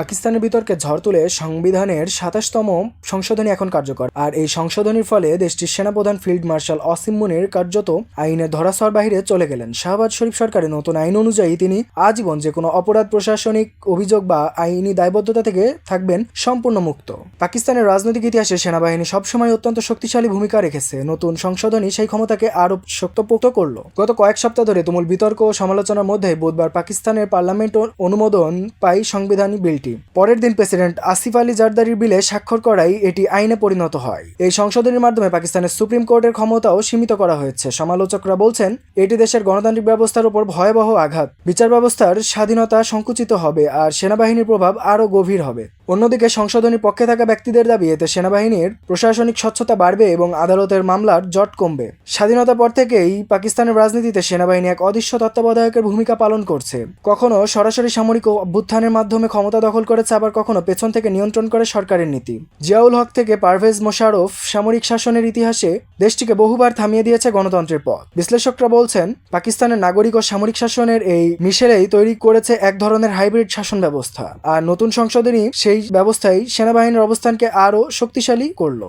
পাকিস্তানের বিতর্কে ঝড় তুলে সংবিধানের সাতাশতম সংশোধনী এখন কার্যকর। আর এই সংশোধনীর ফলে দেশটির সেনাপ্রধান ফিল্ড মার্শাল অসিম মুনির কার্যত আইনের ধরাছোঁয়ার বাহিরে চলে গেলেন। শাহবাজ শরীফ সরকারের নতুন আইন অনুযায়ী তিনি আজীবন যে কোনো অপরাধ প্রশাসনিক অভিযোগ বা আইনি দায়বদ্ধতা থেকে থাকবেন সম্পূর্ণ মুক্ত। পাকিস্তানের রাজনৈতিক ইতিহাসে সেনাবাহিনী সবসময় অত্যন্ত শক্তিশালী ভূমিকা রেখেছে। নতুন সংশোধনী সেই ক্ষমতাকে আরও শক্তপোক্ত করল। গত কয়েক সপ্তাহ ধরে তুমুল বিতর্ক ও সমালোচনার মধ্যে বুধবার পাকিস্তানের পার্লামেন্ট অনুমোদন পাই সংবিধান বিলটি। পরের দিন প্রেসিডেন্ট আসিফ আলী জারদারির বিলে স্বাক্ষর করাই এটি আইনে পরিণত হয়। এই সংশোধনের মাধ্যমে পাকিস্তানের সুপ্রিম কোর্টের ক্ষমতাও সীমিত করা হয়েছে। সমালোচকরা বলছেন, এটি দেশের গণতান্ত্রিক ব্যবস্থার উপর ভয়াবহ আঘাত। বিচার ব্যবস্থার স্বাধীনতা সংকুচিত হবে আর সেনাবাহিনীর প্রভাব আরও গভীর হবে। অন্যদিকে সংশোধনী পক্ষে থাকা ব্যক্তিদের দাবি, এতে সেনাবাহিনীর প্রশাসনিক স্বচ্ছতা বাড়বে এবং আদালতের মামলার জট কমবে। স্বাধীনতার পর থেকেই পাকিস্তানের রাজনীতিতে সেনাবাহিনী এক অদৃশ্য তত্ত্বাবধায়কের ভূমিকা পালন করছে। কখনো সরাসরি সামরিক অভ্যুত্থানের মাধ্যমে ক্ষমতা দখল করেছে, আবার কখনো পেছন থেকে নিয়ন্ত্রণ করে সরকারের নীতি। জিয়াউল হক থেকে পারভেজ মোশারফ সামরিক শাসনের ইতিহাসে দেশটিকে বহুবার থামিয়ে দিয়েছে গণতন্ত্রের পথ। বিশ্লেষকরা বলছেন, পাকিস্তানের নাগরিক ও সামরিক শাসনের এই মিশেলেই তৈরি করেছে এক ধরনের হাইব্রিড শাসন ব্যবস্থা। আর নতুন সংশোধনী সেই ব্যবস্থায় সেনাবাহিনীর অবস্থানকে আরও শক্তিশালী করল।